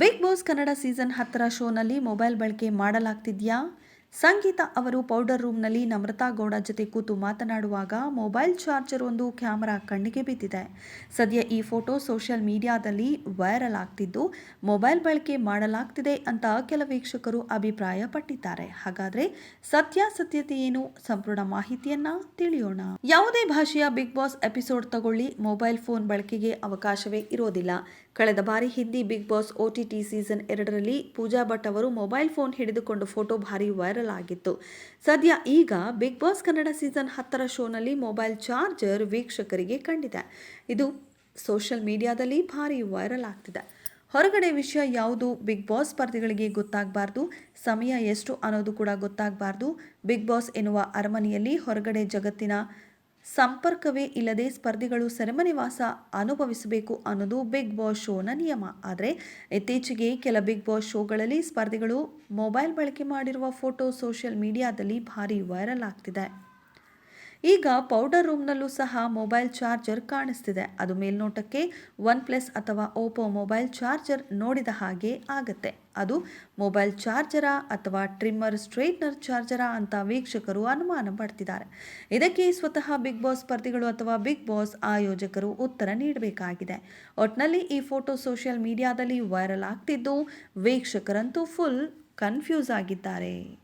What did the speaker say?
Big boss Kannada season ಹತ್ತರ ಶೋನಲ್ಲಿ mobile ಬಳಕೆ ಮಾಡಲಾಗ್ತಿದ್ಯಾ? ಸಂಗೀತ ಅವರು ಪೌಡರ್ ರೂಮ್ನಲ್ಲಿ ನಮ್ರತಾ ಗೌಡ ಜೊತೆ ಕೂತು ಮಾತನಾಡುವಾಗ ಮೊಬೈಲ್ ಚಾರ್ಜರ್ ಒಂದು ಕ್ಯಾಮರಾ ಕಣ್ಣಿಗೆ ಬಿದ್ದಿದೆ. ಸದ್ಯ ಈ ಫೋಟೋ ಸೋಷಿಯಲ್ ಮೀಡಿಯಾದಲ್ಲಿ ವೈರಲ್ ಆಗ್ತಿದ್ದು, ಮೊಬೈಲ್ ಬಳಕೆ ಮಾಡಲಾಗ್ತಿದೆ ಅಂತ ಕೆಲ ವೀಕ್ಷಕರು ಅಭಿಪ್ರಾಯಪಟ್ಟಿದ್ದಾರೆ. ಹಾಗಾದ್ರೆ ಸತ್ಯಾಸತ್ಯತೆ ಏನು? ಸಂಪೂರ್ಣ ಮಾಹಿತಿಯನ್ನ ತಿಳಿಯೋಣ. ಯಾವುದೇ ಭಾಷೆಯ ಬಿಗ್ ಬಾಸ್ ಎಪಿಸೋಡ್ ತಗೊಳ್ಳಿ. ಮೊಬೈಲ್ ಫೋನ್ ಬಳಕೆಗೆ ಅವಕಾಶವೇ ಇರೋದಿಲ್ಲ. ಕಳೆದ ಬಾರಿ Hindi Bigg Boss OTT season ಎರಡರಲ್ಲಿ ಪೂಜಾ ಭಟ್ ಅವರು ಮೊಬೈಲ್ ಫೋನ್ ಹಿಡಿದುಕೊಂಡು ಫೋಟೋ ಭಾರಿ ವೈರಲ್ ಆಗಿತ್ತು ಸದ್ಯ ಈಗ ಬಿಗ್ ಬಾಸ್ ಕನ್ನಡ ಸೀಸನ್ ಹತ್ತರ ಶೋನಲ್ಲಿ ಮೊಬೈಲ್ ಚಾರ್ಜರ್ ವೀಕ್ಷಕರಿಗೆ ಕಂಡಿದೆ. ಇದು ಸೋಷಿಯಲ್ ಮೀಡಿಯಾದಲ್ಲಿ ಭಾರಿ ವೈರಲ್ ಆಗ್ತಿದೆ. ಹೊರಗಡೆ ವಿಷಯ ಯಾವುದು? ಬಿಗ್ ಬಾಸ್ ಸ್ಪರ್ಧಿಗಳಿಗೆ ಗೊತ್ತಾಗಬಾರ್ದು. ಸಮಯ ಎಷ್ಟು ಅನ್ನೋದು ಕೂಡ ಗೊತ್ತಾಗಬಾರ್ದು. ಬಿಗ್ ಬಾಸ್ ಎನ್ನುವ ಅರಮನೆಯಲ್ಲಿ ಹೊರಗಡೆ ಜಗತ್ತಿನ ಸಂಪರ್ಕವೇ ಇಲ್ಲದೆ ಸ್ಪರ್ಧಿಗಳು ಸೆರೆಮನೆವಾಸ ಅನುಭವಿಸಬೇಕು ಅನ್ನೋದು ಬಿಗ್ ಬಾಸ್ ಶೋನ ನಿಯಮ. ಆದರೆ, ಇತ್ತೀಚೆಗೆ ಕೆಲ ಬಿಗ್ ಬಾಸ್ ಶೋಗಳಲ್ಲಿ ಸ್ಪರ್ಧಿಗಳು ಮೊಬೈಲ್ ಬಳಕೆ ಮಾಡಿರುವ ಫೋಟೋ ಸೋಷಿಯಲ್ ಮೀಡಿಯಾದಲ್ಲಿ ಭಾರಿ ವೈರಲ್ ಆಗ್ತಿದೆ. ಈಗ ಪೌಡರ್ ರೂಮ್ನಲ್ಲೂ ಸಹ ಮೊಬೈಲ್ ಚಾರ್ಜರ್ ಕಾಣಿಸ್ತಿದೆ. ಅದು ಮೇಲ್ನೋಟಕ್ಕೆ ಒನ್ ಪ್ಲಸ್ ಅಥವಾ ಓಪೋ ಮೊಬೈಲ್ ಚಾರ್ಜರ್ ನೋಡಿದ ಹಾಗೆ ಆಗತ್ತೆ. ಅದು ಮೊಬೈಲ್ ಚಾರ್ಜರ ಅಥವಾ ಟ್ರಿಮ್ಮರ್ ಸ್ಟ್ರೈಟ್ನರ್ ಚಾರ್ಜರ ಅಂತ ವೀಕ್ಷಕರು ಅನುಮಾನ ಪಡ್ತಿದ್ದಾರೆ. ಇದಕ್ಕೆ ಸ್ವತಃ ಬಿಗ್ ಬಾಸ್ ಸ್ಪರ್ಧಿಗಳು ಅಥವಾ ಬಿಗ್ ಬಾಸ್ ಆಯೋಜಕರು ಉತ್ತರ ನೀಡಬೇಕಾಗಿದೆ. ಒಟ್ನಲ್ಲಿ ಈ ಫೋಟೋ ಸೋಷಿಯಲ್ ಮೀಡಿಯಾದಲ್ಲಿ ವೈರಲ್ ಆಗ್ತಿದ್ದು ವೀಕ್ಷಕರಂತೂ ಫುಲ್ ಕನ್ಫ್ಯೂಸ್ ಆಗಿದ್ದಾರೆ.